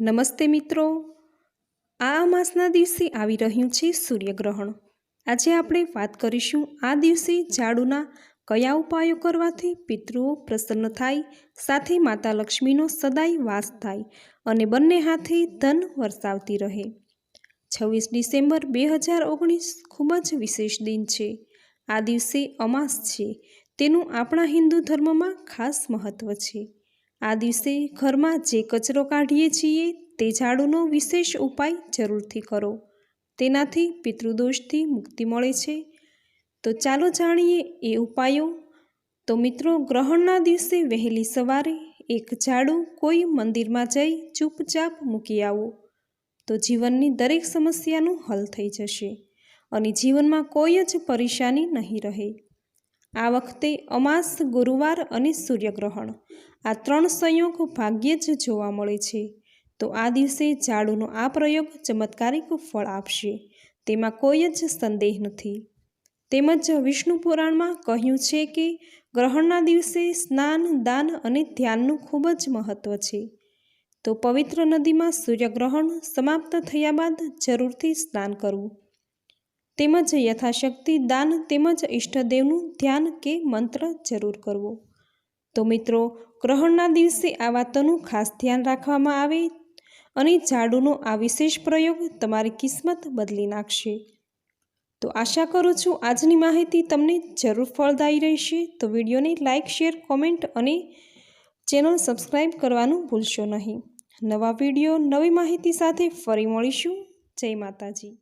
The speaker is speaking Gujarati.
નમસ્તે મિત્રો. આ અમાસના દિવસે આવી રહ્યું છે સૂર્યગ્રહણ. આજે આપણે વાત કરીશું આ દિવસે ઝાડુના કયા ઉપાયો કરવાથી પિતૃઓ પ્રસન્ન થાય, સાથે માતા લક્ષ્મીનો સદાય વાસ થાય અને બંને હાથે ધન વરસાવતી રહે. છવ્વીસ ડિસેમ્બર બે હજાર ઓગણીસ ખૂબ જ વિશેષ દિન છે. આ દિવસે અમાસ છે. તેનું આપણા હિન્દુ ધર્મમાં ખાસ મહત્ત્વ છે. આ દિવસે ઘરમાં જે કચરો કાઢીએ છીએ તે ઝાડુનો વિશેષ ઉપાય જરૂરથી કરો. તેનાથી પિતૃદોષથી મુક્તિ મળે છે. તો ચાલો જાણીએ એ ઉપાયો. તો મિત્રો, ગ્રહણના દિવસે વહેલી સવારે એક ઝાડુ કોઈ મંદિરમાં જઈ ચૂપચાપ મૂકી આવો. તો જીવનની દરેક સમસ્યાનું હલ થઈ જશે અને જીવનમાં કોઈ જ પરેશાની નહીં રહે. આ વખતે અમાસ, ગુરુવાર અને સૂર્યગ્રહણ આ ત્રણ સંયોગ ભાગ્યે જ જોવા મળે છે. તો આ દિવસે ઝાડુનો આ પ્રયોગ ચમત્કારિક ફળ આપશે. તેમાં કોઈ જ સંદેહ નથી. તેમજ વિષ્ણુ પુરાણમાં કહ્યું છે કે ગ્રહણના દિવસે સ્નાન, દાન અને ધ્યાનનું ખૂબ જ મહત્ત્વ છે. તો પવિત્ર નદીમાં સૂર્યગ્રહણ સમાપ્ત થયા બાદ જરૂરથી સ્નાન કરવું. તેમજ યથાશક્તિ, દાન તેમજ ઈષ્ટદેવનું ધ્યાન કે મંત્ર જરૂર કરવો. તો મિત્રો, ગ્રહણના દિવસે આ વાતોનું ખાસ ધ્યાન રાખવામાં આવે અને ઝાડુનો આ વિશેષ પ્રયોગ તમારી કિસ્મત બદલી નાખશે. તો આશા કરું છું આજની માહિતી તમને જરૂર ફળદાયી રહેશે. તો વિડીયોને લાઇક, શેર, કોમેન્ટ અને ચેનલ સબસ્ક્રાઈબ કરવાનું ભૂલશો નહીં. નવા વીડિયો, નવી માહિતી સાથે ફરી મળીશું. જય માતાજી.